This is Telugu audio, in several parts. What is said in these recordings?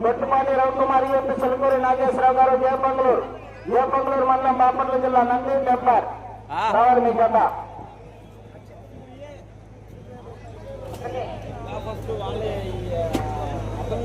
గొట్టుమాటి రవికుమార్ యూపీ చిలుకూరి నాగేశ్వరరావు గారు జయపంగులూరు జయపంగులూరు మండలం బాపట్ల జిల్లా నంది టెంపర్. రావాలి మీ జత ఫస్ట్ వాళ్ళే అర్థం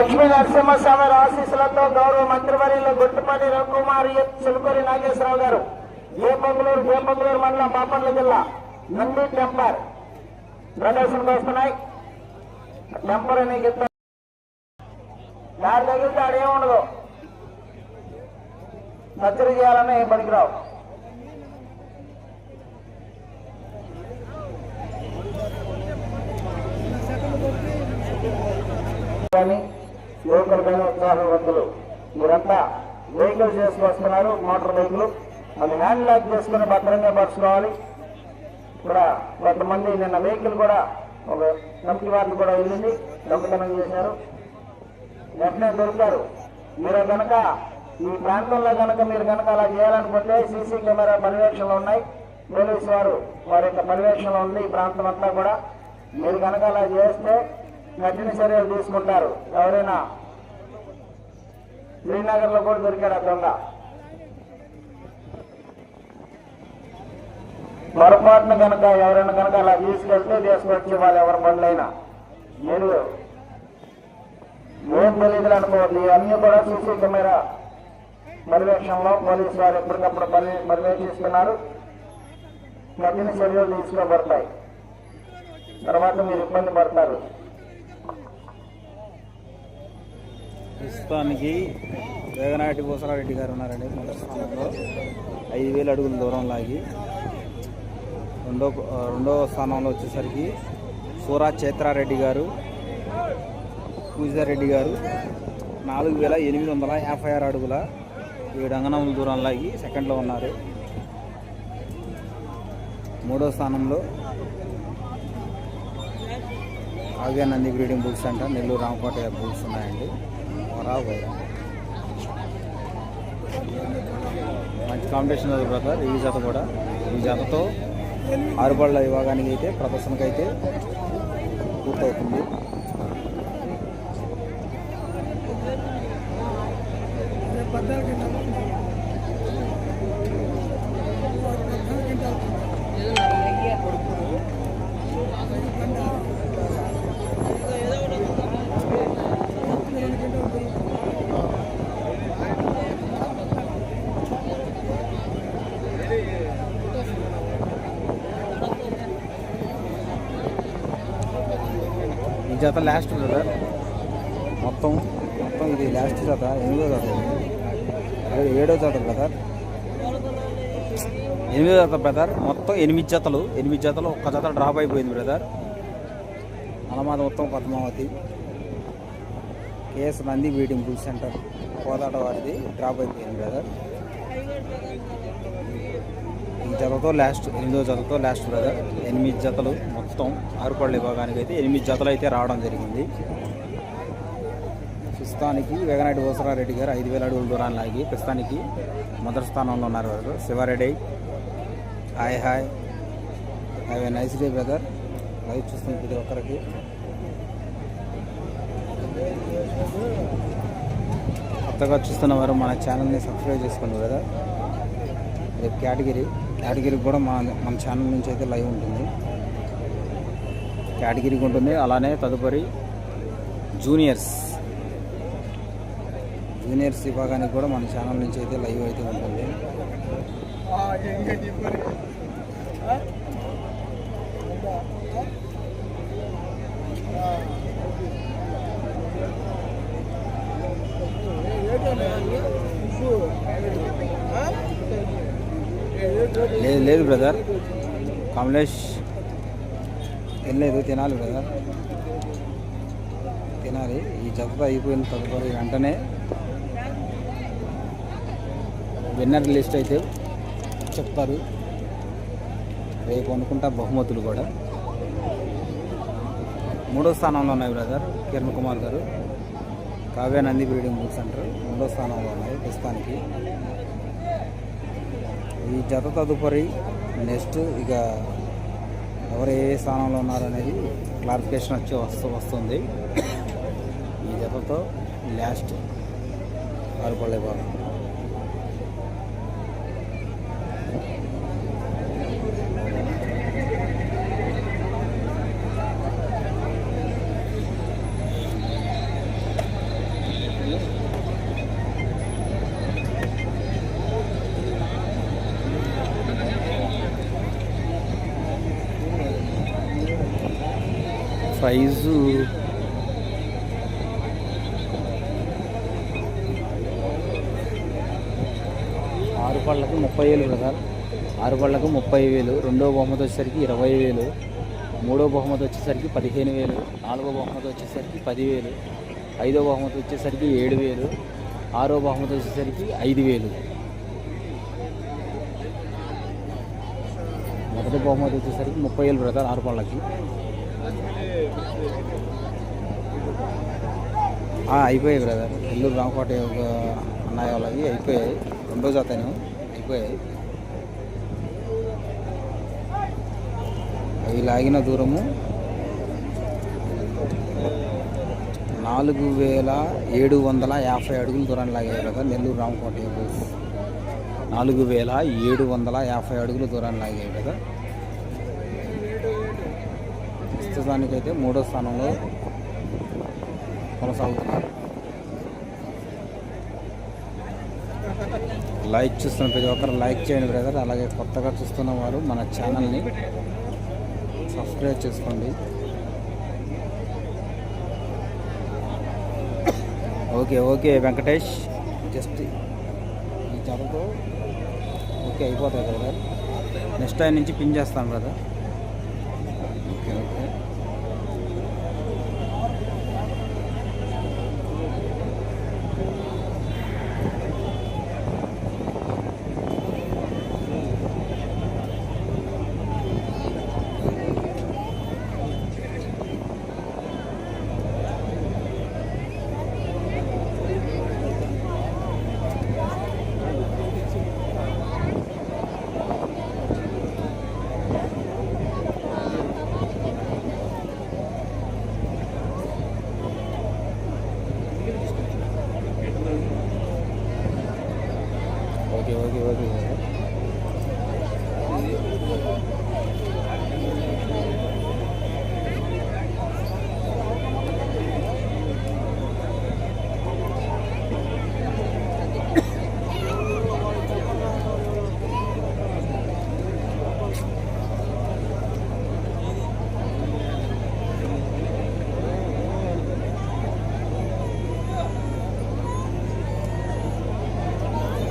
లక్ష్మీ నరసింహస్వామి ఆశీస్సులతో గౌరవ మంత్రివర్యులు గుట్టుపల్లి రవికుమార్ చిలుకూరి నాగేశ్వరరావు గారు జయపంగులూరు జయపంగులూరు మండలం బాపట్ల జిల్లా నంది టెంపర్. ప్రదర్శనకు వస్తున్నాయి. టెంపర్ అని చెప్తారు దారి తగిలితే ఆడేం ఉండదు సర్జరీ చేయాలన్నా పనికిరావు కానీ కానీ ఉత్సాహవంతులు మీరంతా వెహికల్ చేసుకొస్తున్నారు మోటార్ బైకులు అది హ్యాండ్ లాక్ చేసుకుని భద్రంగా పరుచుకోవాలి ఇక్కడ కొంతమంది నిన్న వెహికల్ కూడా ఒక కంపెనీ వారిని కూడా వెళ్ళింది దొంగతనం చేశారు. వెంటనే దొరికారు. మీరు కనుక ఈ ప్రాంతంలో కనుక మీరు కనుక అలా చేయాలనుకుంటే సీసీ కెమెరా పర్యవేక్షణలు ఉన్నాయి. పోలీసు వారు వారి యొక్క పర్యవేక్షణలో ఉంది ఈ ప్రాంతం అంతా కూడా. మీరు కనుక అలా చేస్తే కఠిన చర్యలు తీసుకుంటారు. ఎవరైనా శ్రీనగర్లో కూడా దొరికారు ఆ దొంగ. పొరపాటున కనుక ఎవరైనా కనుక అలా తీసుకెళ్తే తీసుకొచ్చి వాళ్ళు ఎవరి పనులైనా మీరు ఏం తెలియదు అనుకోవద్దు ఇవన్నీ కూడా సీసీ కెమెరా పర్యవేక్షణలో పోలీసు వారు ఎప్పటికప్పుడు పర్య పర్యవేక్షిస్తున్నారు. కఠిన చర్యలు తీసుకోబడతాయి. తర్వాత మీరు ఇబ్బంది పడతారు. ప్రస్తుతానికి వేగనాటి భూసరారెడ్డి గారు ఉన్నారండి మొదటి స్థానంలో. ఐదు వేల అడుగుల దూరం లాగి రెండో రెండో స్థానంలో వచ్చేసరికి సూరా చైత్రారెడ్డి గారు పూజారెడ్డి గారు నాలుగు వేల ఎనిమిది వందల యాభై ఆరు అడుగుల ఏడు అంగనముల దూరం లాగి సెకండ్లో ఉన్నారు. మూడో స్థానంలో ఆగ్యానంది బ్రీడింగ్ బుక్స్ అంట నెల్లూరు రామకోట బుక్స్ ఉన్నాయండి. రావు మంచి కాంపిటీషన్ ఉంది బ్రదర్ ఈ జత కూడా. ఈ జతతో ఆరుబళ్ళ విభాగానికి అయితే ప్రదర్శనకు అయితే పూర్తవుతుంది. ఈ జత లాస్ట్ బ్రదర్ మొత్తం మొత్తం ఇది లాస్ట్ జత ఎనిమిదో జత ఏడో జత బ్రదర్ ఎనిమిదో జత బ్రదర్ మొత్తం ఎనిమిది జతలు. ఎనిమిది జతలు ఒక్క జత డ్రాప్ అయిపోయింది బ్రదర్. అలమాద మొత్తం Padmavathi. KS Nandi breeding bull centre. కోదాట వారిది డ్రాప్ అయిపోయింది బ్రదర్. జతతో లాస్ట్ ఎనిమిదో జతతో లాస్ట్ బ్రదర్ ఎనిమిది జతలు మొత్తం ఆరుపళ్ళ విభాగానికి అయితే ఎనిమిది జతలు అయితే రావడం జరిగింది. ప్రస్తుతానికి వేగనాటి ఓసరారెడ్డి గారు ఐదు వేల అడుగుల దూరాన్ని లాగి ప్రస్తుతానికి మొదటి స్థానంలో ఉన్నారు brother Shiva Reddy hi hi. Have a nice day brother live చూస్తున్న ప్రతి ఒక్కరికి. కొత్తగా చూస్తున్న వారు మన ఛానల్ని సబ్స్క్రైబ్ చేసుకోండి కదా రేపు కేటగిరీ కేటగిరీకి కూడా మా మన ఛానల్ నుంచి అయితే లైవ్ ఉంటుంది. కేటగిరీకి ఉంటుంది అలానే తదుపరి జూనియర్స్. జూనియర్స్ విభాగానికి కూడా మన ఛానల్ నుంచి అయితే లైవ్ అయితే ఉంటుంది. కమలేష్ తినలేదు తినాలి బ్రదర్ తినాలి. ఈ జత అయిపోయిన తదుపరి వెంటనే విన్నర్ లిస్ట్ అయితే చెప్తారు. రేపు అనుకుంటా బహుమతులు కూడా. మూడో స్థానంలో ఉన్నాయి బ్రదర్ కిరణ్ కుమార్ గారు. Kavya Nandi breeding bull centre మూడో స్థానంలో ఉన్నాయి ప్రస్తుతానికి. ఈ జత తదుపరి నెక్స్ట్ ఇక ఎవరు ఏ స్థానంలో ఉన్నారు అనేది క్లారిఫికేషన్ వచ్చి వస్తూ వస్తుంది. ఈ జతతో లాస్ట్ ఆరుపల్లె బాగా ప్రైజు ఆరు పళ్ళకు ముప్పై వేలు బ్రదర్ ఆరు పళ్ళకు ముప్పై వేలు రెండో బహుమతి వచ్చేసరికి ఇరవై వేలు మూడో బహుమతి వచ్చేసరికి పదిహేను వేలు నాలుగో బహుమతి వచ్చేసరికి పదివేలు ఐదో బహుమతి వచ్చేసరికి ఏడు వేలు ఆరో బహుమతి వచ్చేసరికి ఐదు వేలు. మొదటి బహుమతి వచ్చేసరికి ముప్పై వేలు బ్రదర్ ఆరు పళ్ళకి. అయిపోయాయి బ్రదర్. నెల్లూరు రామకోట యొక్క అన్నయ్య వాళ్ళవి అయిపోయాయి. రెండు రోజు అతను అయిపోయాయి. అవి లాగిన దూరము నాలుగు వేల ఏడు వందల యాభై అడుగుల దూరాన్ని లాగాయి బ్రదర్ నెల్లూరు రామకోట నాలుగు వేల ఏడు వందల యాభై అడుగుల దూరాన్ని లాగాయి కదా ప్రస్తుతానికైతే మూడో స్థానంలో కొనసాగుతున్నారు. లైక్ చూస్తున్న ప్రతి ఒక్కరు లైక్ చేయండి బ్రదర్ అలాగే కొత్తగా చూస్తున్న వారు మన ఛానల్ని సబ్స్క్రైబ్ చేసుకోండి. ఓకే ఓకే వెంకటేష్ జస్ట్ ఈ జతతో ఓకే అయిపోతాయి బ్రదర్ నెక్స్ట్ టైం నుంచి పిన్ చేస్తాను brother okay okay okay okay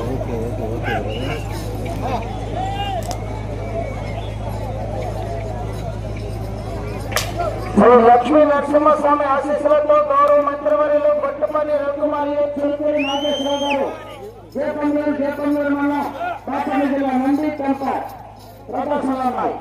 okay okay okay brother Shri Lakshmi Narasimhaswamy ఆశీస్సులతో గౌరవ మంత్రివర్యులు గొట్టపల్లి రవికుమారి చిలుకూరి నాగేశ్వర గారు జేపంగూరు జేపంగూరు మన కాకినాడ జిల్లా నుండి కొంత ప్రదర్శనలు ఉన్నాయి.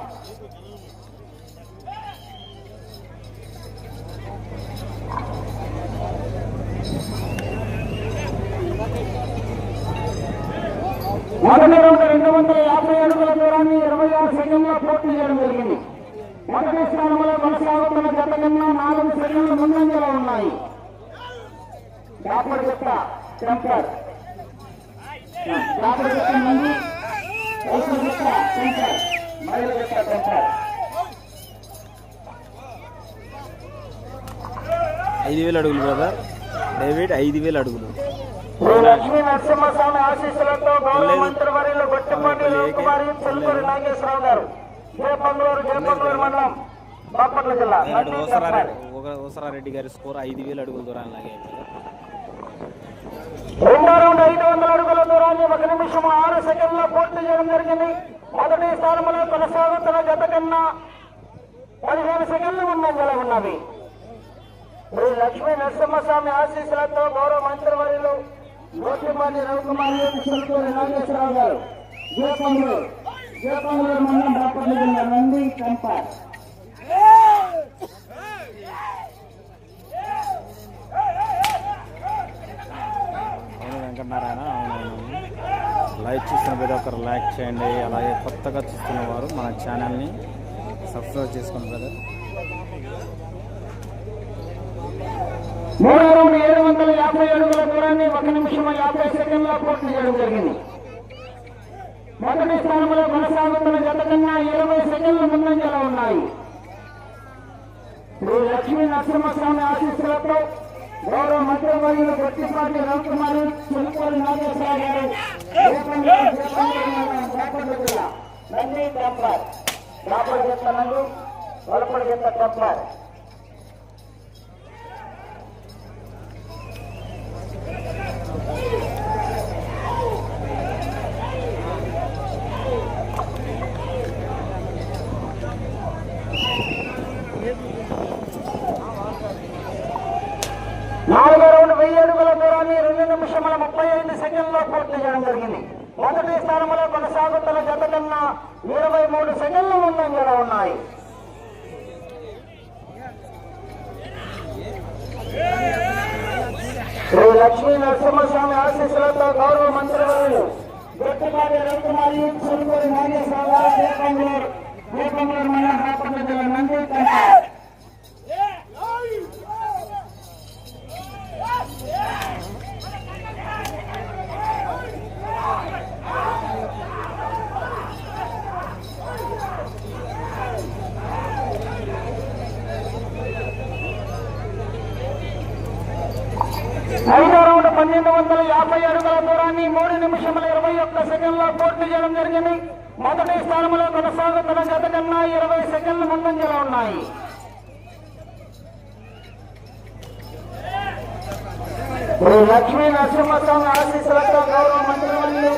మొదటి రౌండ్ రెండు వందల యాభై అడుగుల దూరాన్ని ఇరవై ఆరు సెకండ్లో పూర్తి చేయడం జరిగింది. సెకండ్లు ముందంజలో ఉన్నాయి. ఐదు మహిళ వేలు అడుగులు బ్రదర్ డేవిడ్ ఐదు వేలు అడుగులు. లక్ష్మీ నరసింహస్వామి ఆశీస్సులతో గౌరవ మంత్రి వర్యులు గొట్టిపాటి రవికుమారి చెల్పూరి నాగేశ్వరరావు గారు. జయపంగళూరు జయపంగళూరు మండలం. బాపట్ల జిల్లా. ఓసరారెడ్డి గారి స్కోర్ ఐదు వేలు అడుగుల దూరాన్ని లాగాయి రెండో రౌండ్ ఐదు వందల అడుగుల దూరాన్ని ఒక నిమిషం ఆరు సెకండ్ల పూర్తి చేయడం జరిగింది. మొదటి స్థానంలో కొనసాగుతున్న జత కన్నా పదిహేను సెకండ్లు ముందంజల ఉన్నవి. శ్రీ లక్ష్మీ నరసింహస్వామి ఆశీస్సులతో గౌరవ మంత్రివర్యులు గోటిపాటి రవికుమారి నాగేశ్వరరావు గారు. మండలం బాపట్ల జిల్లా వెంకటనారాయణ అవునవును. లైక్ చూస్తున్న ప్రతి ఒక్కరు లైక్ చేయండి. అలాగే కొత్తగా చూస్తున్న వారు మన ఛానల్ని సబ్స్క్రైబ్ చేసుకోండి బ్రదర్. మూడు ఏడు వందల యాభై అడుగుల దూరాన్ని ఒక నిమిషం యాభై సెకండ్లో పూర్తి చేయడం జరిగింది. మొదటి స్థానంలో కొనసాగుతున్న జత కన్నా ఇరవై సెకండ్ల ముందంజలో ఉన్నాయి. శ్రీ లక్ష్మీ నరసింహస్వామి ఆశీస్సులతో గౌరవ మంత్రివర్యులు గట్టిపాటి రవికుమారి చెలుపల్లి నాగేశ్వరరావు గారు జయపంగళూరు, జయపంగళూరు మండలం బాపట్ల జిల్లా నంది టెంపర్ చెత్త నందు చెత్త నిమిషముల ముప్పై ఐదు సెకండ్లో పూర్తి చేయడం జరిగింది. మొదటి స్థానంలో కొనసాగుతున్న జత కన్నా ఇరవై మూడు సెకండ్లు ముందంజలో ఉన్నాయి. శ్రీ లక్ష్మీ నరసింహస్వామి ఆశీస్సులతో గౌరవ మంత్రివర్యులు గొట్టిపాటి రవికుమారి సురుకూరి నాగేశ్వరరావు గారు దీపంగూరు దీపంగూరు మండలం బాపట్ల జిల్లా నంది ఐదో రౌండ్ పన్నెండు వందల యాభై అడుగుల దూరాన్ని మూడు నిమిషముల ఇరవై ఒక్క సెకండ్లో పూర్తి చేయడం జరిగింది. మొదటి స్థానంలో కొనసాగుతున్న జత కన్నా ఇరవై సెకండ్ల ముందంజలో ఉన్నాయి. లక్ష్మీ నరసింహస్వామి ఆశీస్సులతో గౌరవ మంత్రులు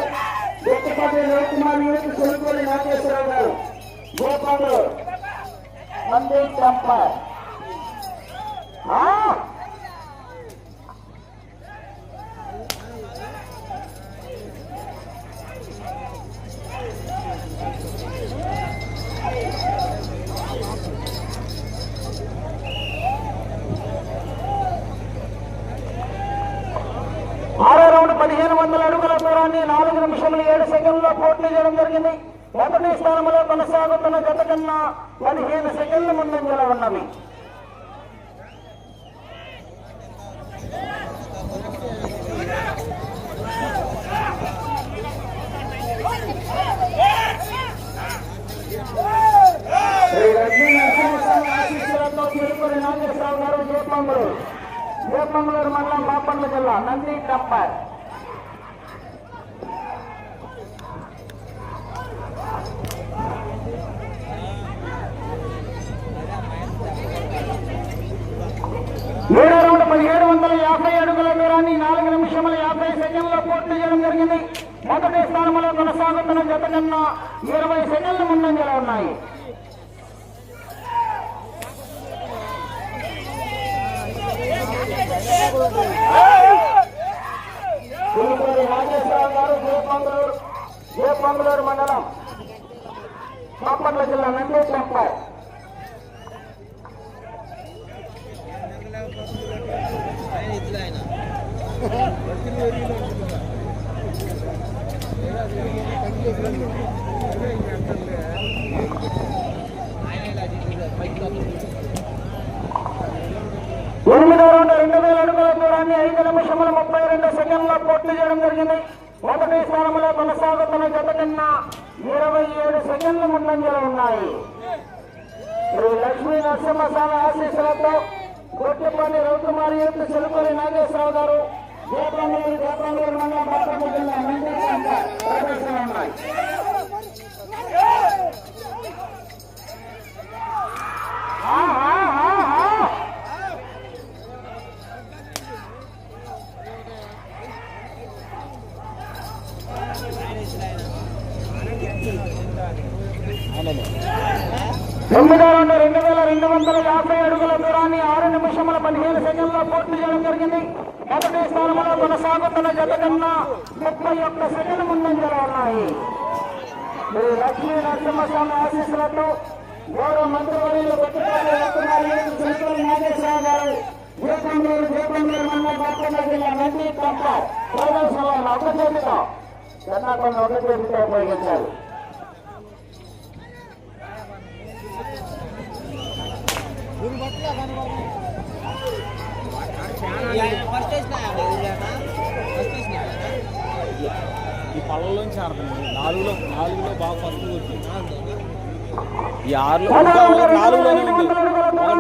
గొప్పపల్లి రవికుమార్ యూత్ చెరుకూరి నాగేశ్వరరావు గారు గోపాలు మంది టంపర్ దూరాన్ని నాలుగు నిమిషములు ఏడు సెకండ్లో పూర్తి చేయడం జరిగింది. మొదటి స్థానంలో కొనసాగుతున్న గత కన్నా పదిహేను సెకండ్ల ముందంజలో ఉన్నవి శ్రీ లక్ష్మీ నరసింహస్వామి ఆశీస్సులతో తిరుపతి నాగేశ్వరరావు గారు జయపంగులూరు జయపంగులూరు మండలం బాపట్ల జిల్లా నంది టప్పర్ ఏడో రౌండ్ పదిహేడు వందల యాభై అడుగుల దూరాన్ని నాలుగు నిమిషముల యాభై సెకండ్ల పూర్తి చేయడం జరిగింది మొదటి స్థానంలో కొనసాగుతున్న కన్నా ఇరవై సెకండ్ల ముందంజలో ఉన్నాయి. మండలం బాపట్ల జిల్లా నంది టెంపర్ ఎనిమిదో రౌండ్ రెండు వేల అడుగుల దూరాన్ని ఐదు ఎనిమిది నిమిషముల ముప్పై రెండు పూర్తి చేయడం జరిగింది. ఒకటి స్థానంలో కొనసాగుతున్న గత కన్నా ఇరవై ఏడు సెకండ్ల ముందంజలు ఉన్నాయి. శ్రీ లక్ష్మీ నరసింహస్వామి ఆశీస్సులతో గొట్టిపల్లి రవికుమారి యొక్క చిలుకూరి నాగేశ్వరరావు గారు దీపంగూరు దీపంగూరు మండలం కొనసాగుతున్న జత కన్నా ముప్పై ఒక్క సెకండ్ ముందంజలో ఉన్నాయి శ్రీ లక్ష్మీ నరసింహస్వామి ఆశీస్సులతో గౌరవ మంత్రివర్యులు కొత్తపల్లి నాగేశ్వరరావు గారు దీపంగూరు దీపంగూరు మండలం బాపట్ల జిల్లా నంది తప్ప ప్రదర్శనలో ఒక చేతితో కర్ణాటక ఒక చేతితో ఉపయోగించారు. ఉపయోగించాలి ఈ పళ్ళలోంచి ఆడుతుంది నాలుగులో నాలుగులో బాగా ఫస్ట్ వచ్చింది. ఈ ఆరులో నాలుగులోనే ఉంది. ఒక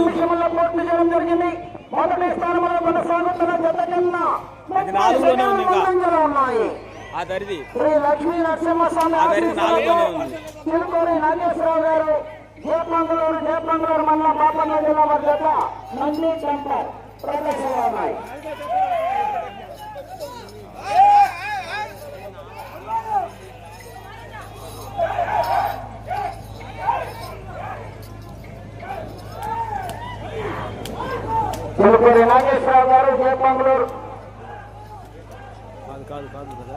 ఉంది. అది ఉంది ఇంకా. ఆ దరిది. ఉంది. నాగేశ్వరరావు గారు జయపంగులూరు జయపంగులూరు మండలం బాపట్ల జిల్లా వారి జత నంది టెంపర్ ప్రదర్శనలో ఉన్నాయి. చిలుకూరి నాగేశ్వరరావు గారు జయపంగులూరు కాదు కాదు కాదు కదా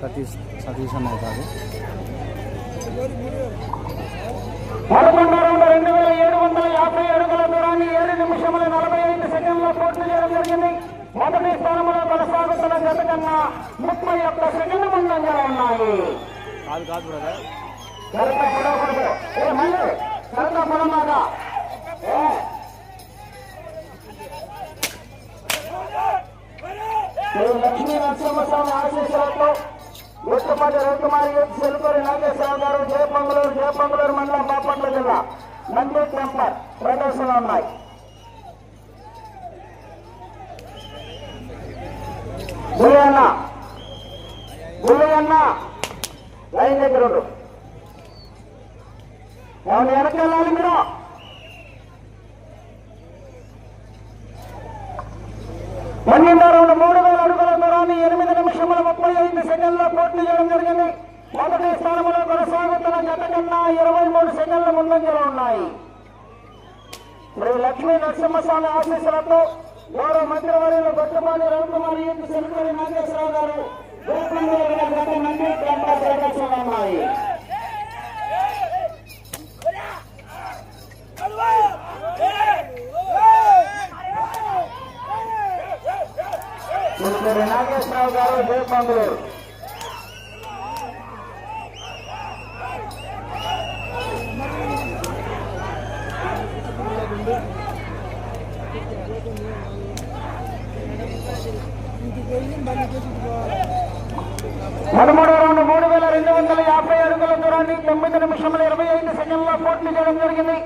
సతీష్ సతీష్ అన్నది కాదు. పదకొండు రెండు వేల ఏడు వందల యాభై అడుగుల దూరాన్ని ఏడు నిమిషముల నలభై ఐదు సెకండ్లో పూర్తి చేయడం జరిగింది. మొదటి స్థానంలో కొనసాగుతున్న జత కన్నా ముప్పై ఒక్క సెకండ్ ముందంజలో ఉన్నాయి. కాదు కాదు బ్రదర్ కరెక్ట్ పొడవకూడదు ఏ మళ్ళీ కరెక్ట్ పొడమాగా ఏ శ్రీ లక్ష్మీ నరసింహస్వామి ఆశీస్సులతో గుట్టుపల్లి రవికుమారి చెలుకూరి నాగేశ్వరరావు గారు జయపంగులూరు జయపంగులూరు మండలం బాపట్ల జిల్లా. నంది టెంపర్ ఉన్నాయి. గుళ్ళన్న గుళ్ళన్న లైన్ దగ్గర ఎవరు మీరు పన్నెండో రౌండ్ మూడు వేల అడుగుల దూరాన్ని ఎనిమిది నిమిషముల ముప్పై ఐదు పోటీ చేయడం జరిగింది. మొదటి స్థానంలో కొనసాగుతున్న జత కన్నా ఇరవై మూడు సెకండ్ల ముందంజలో ఉన్నాయి. శ్రీ లక్ష్మీ నరసింహస్వామి ఆశీస్సులతో గౌరవ మంత్రివర్యులు గొట్టపాటి రవికుమార్ యొక్క సెంట్రల్ నాగేశ్వరరావు గారు ఉన్నాయి. నాగేశ్వరరావు గారు జయపంగులూరు పదమూడో రౌండ్ మూడు వేల రెండు వందల యాభై అడుగుల దూరాన్ని తొమ్మిది నిమిషముల ఇరవై ఐదు సెకండ్ల పూర్తి చేయడం జరిగింది.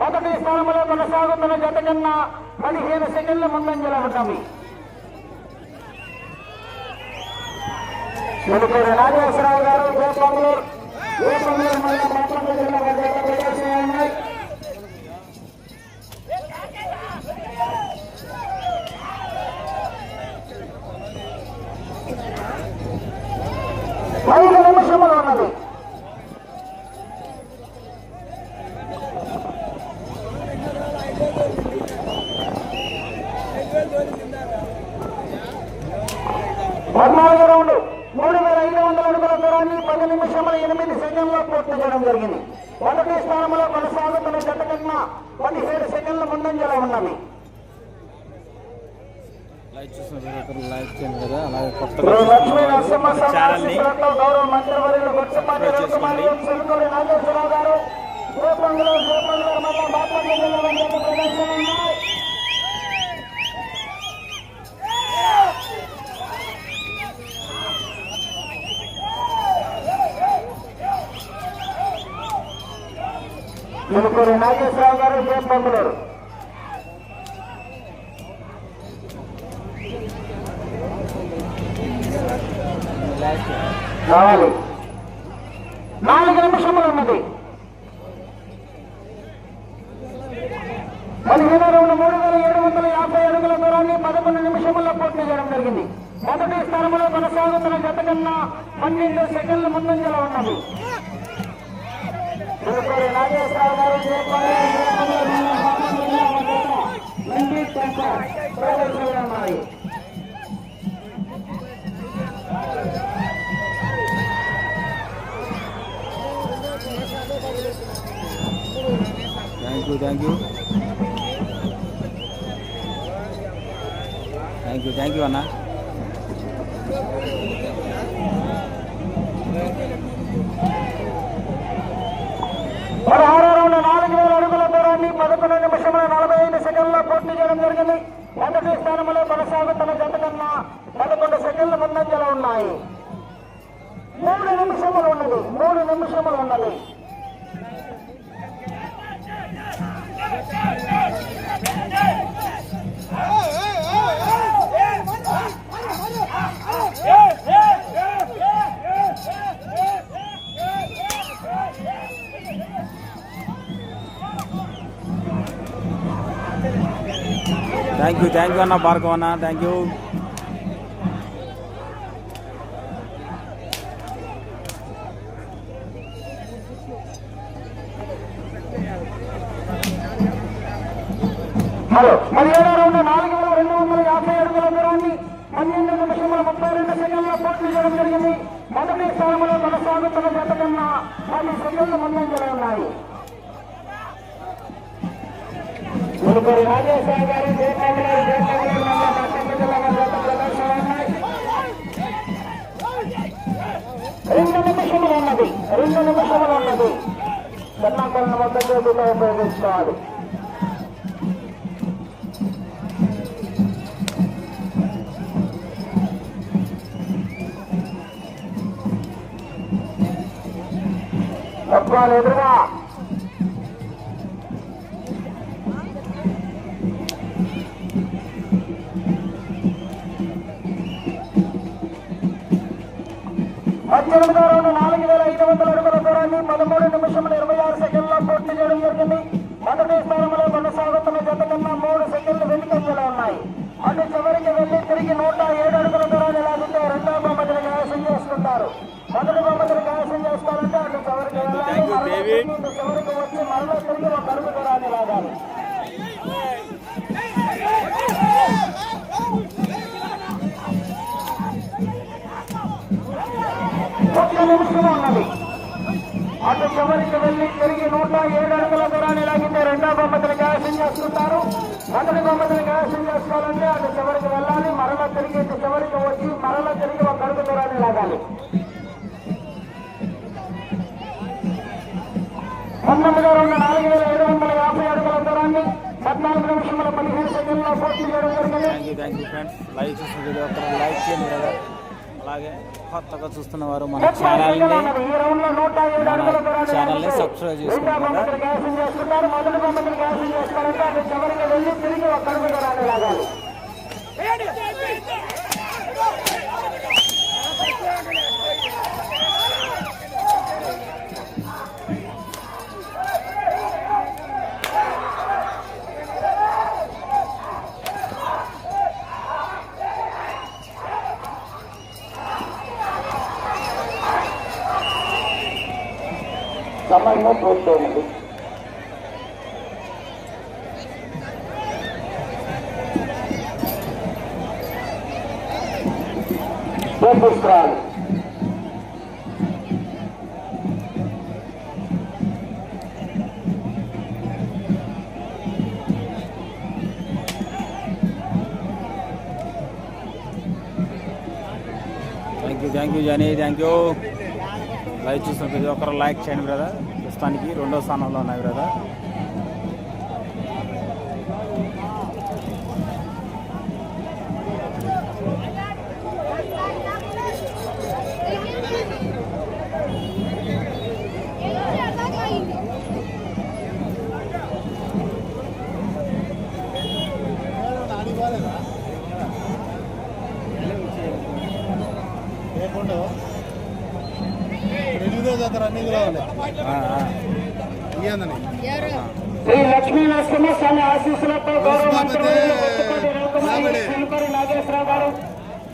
మొదటి స్థానంలో కొనసాగుతున్న జత కన్నా పదిహేను సెకండ్ల ముందంజలో ఉంటాయి నాగేశ్వరరావు గారు జిల్లా వారి జత ప్రదర్శన ఉన్నాయి ఐదు నిమిషములు ఉన్నది పద్నాలుగు రౌండ్ మూడు వేల ఐదు వందల అడుగుల దూరాన్ని పది నిమిషముల ఎనిమిది సెకండ్లో పూర్తి చేయడం జరిగింది మొదటి స్థానంలో కొనసాగుతున్న జత కన్నా పదిహేడు సెకండ్ల ముందంజలో ఉన్నవి లైక్ చూసిన ప్రతి ఒక్కరు లైక్ చేయండి కదా అలాగే శ్రీ కొత్తగా లక్ష్మీ చూస్తున్న వాళ్ళు నరసింహస్వామి ఛానల్ని ఆశీస్సులతో గౌరవ మంత్రివర్యులు గొట్టపాటి సబ్స్క్రైబ్ రవికుమారి చేసుకోండి. చెరుకూరి నాగేశ్వరరావు గారు గోపంగులు గోపంగులు మళ్ళా బాపట్ల జిల్లా వంటి ప్రదర్శన ఉన్నాయి చిలుకూరి నాగేశ్వరరావు గారు జే రావాలి నాలుగు. నిమిషములు ఉన్నది. పదిహేను రెండు మూడు వేల ఏడు వందల యాభై అడుగుల దూరాన్ని పదకొండు నిమిషముల్లో పోటీ చేయడం జరిగింది. మొదటి స్థానంలో కొనసాగుతున్న గత కన్నా పన్నెండు సెకండ్ల ముందంజలో ఉన్నది. చిలుకూరి నాగేశ్వరరావు గారు జే పంపులూరు ఉన్నాయి thank you thank you thank you thank you అన్న పదహారు రౌండ్ నాలుగు వేల అడుగుల దూరాన్ని పదకొండు నిమిషముల నలభై ఐదు సెకండ్ల పూర్తి చేయడం జరిగింది మొదటి స్థానంలో కొనసాగుతున్న జత కన్నా పదకొండు సెకండ్ల ముందంజలో ఉన్నాయి మూడు నిమిషములు ఉన్నది మూడు నిమిషములు ఉన్నది థ్యాంక్ యూ థ్యాంక్ యూ అన్న భార్గవ్ అన్న. థ్యాంక్ యూ హలో పదిహేడో రౌండ్ నాలుగు వేల రెండు వందల యాభై అడుగుల దూరాన్ని పన్నెండు నిమిషముల ముప్పై రెండు సెకండ్ల పూర్తి చేయడం జరిగింది. మొదటి స్థానంలో కొనసాగుతున్న జత కన్నా పది సెకండ్ల ముందంజలో ఉన్నాయి. జత ప్రదర్శన ఉన్నాయి రెండు నిమిషములు ఉన్నది రెండు నిమిషములు ఉన్నది. కర్ణాకరణ మొత్తం చేతితో ఉపయోగించుకోవాలి. తక్కువ ఎదురుగా. పద్దెనిమిదో రౌండ్ నాలుగు వేల ఐదు వందల అడుగుల దూరాన్ని పదమూడు నిమిషముల ఇరవై ఆరు సెకండ్లో పూర్తి చేయడం జరిగింది. మొదటి స్థానంలో కొనసాగుతున్న జత కన్నా మూడు సెకండ్లు వెనుకంజలో ఉన్నాయి. అటు చివరికి వెళ్ళి తిరిగి నూట ఏడు అడుగుల దూరాన్ని లాగితే రెండో బొమ్మతిని కైవసం చేసుకుంటారు. మొదటి బొమ్మతిని కైవసం చేసుకోవాలంటే అటు చివరికి వెళ్ళాలి చివరికి వచ్చి మరలా తిరిగి ఒక అడుగు దూరాన్ని లాగాలి. నిమిషం ఉన్నది అటు చివరికి వెళ్ళి తిరిగి నూట ఏడు అడుగుల దూరాన్ని లాగితే రెండో బొమ్మతిని కైవసం చేసుకుంటారు మొదటి బొమ్మతిని కైవసం చేసుకోవాలంటే అటు చివరికి వెళ్ళాలి మరలా తిరిగి ఇటు చివరికి వచ్చి మరలా తిరిగి ఒక అడుగు దూరాన్ని లాగాలి. పంతొమ్మిదో రెండు నాలుగు వేల ఏడు వందల యాభై అడుగుల దూరాన్ని పద్నాలుగు నిమిషముల పదిహేను సెకండ్లో పూర్తి చేయడం జరిగింది. థ్యాంక్ యూ లైక్ చేయండి అలాగే కొత్తగా చూస్తున్న వారు మన ముప్పై సెకండ్లు ఛానల్ని ఉన్నది. ఛానల్ని సబ్స్క్రైబ్ చేసుకుంటారు మొదటి బొమ్మతిని కైవసం చేసుకోవాలంటే అటు చివరికి వెళ్ళి తిరిగి ఒక అడుగు దూరాన్ని లాగాలి సమయం పూర్తయింది తీసుకురావాలి thank you thank you Johnny thank you live చూసిన ప్రతి ఒక్కరు లైక్ చేయండి బ్రదర్ ప్రస్తుతానికి రెండో స్థానంలో ఉన్నాయి బ్రదర్ జత రన్నింగ్లో ఉంది ఆ, ఆ. ఇయ్యందని శ్రీ లక్ష్మీ నరసింహస్వామి ఆశీస్సులతో గౌరవ బాపతి, మంత్రులు కొత్తపల్లి రవికుమార్ రాబడి. చిలుకూరి నాగేశ్వరరావు గారు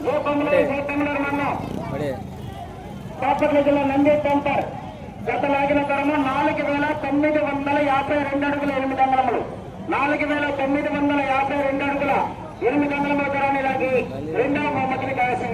ఏ పండుగ తమిళనాడు మండలం పడే బాపట్ల జిల్లా నంది గత లాగిన తరము నాలుగు వేల తొమ్మిది వందల యాభై రెండు అడుగుల ఎనిమిది అంగళములు నాలుగు వేల తొమ్మిది వందల యాభై రెండు అడుగుల ఎనిమిది అంగళముల దూరాన్ని లాగి రెండవ బహుమతిని కాసింది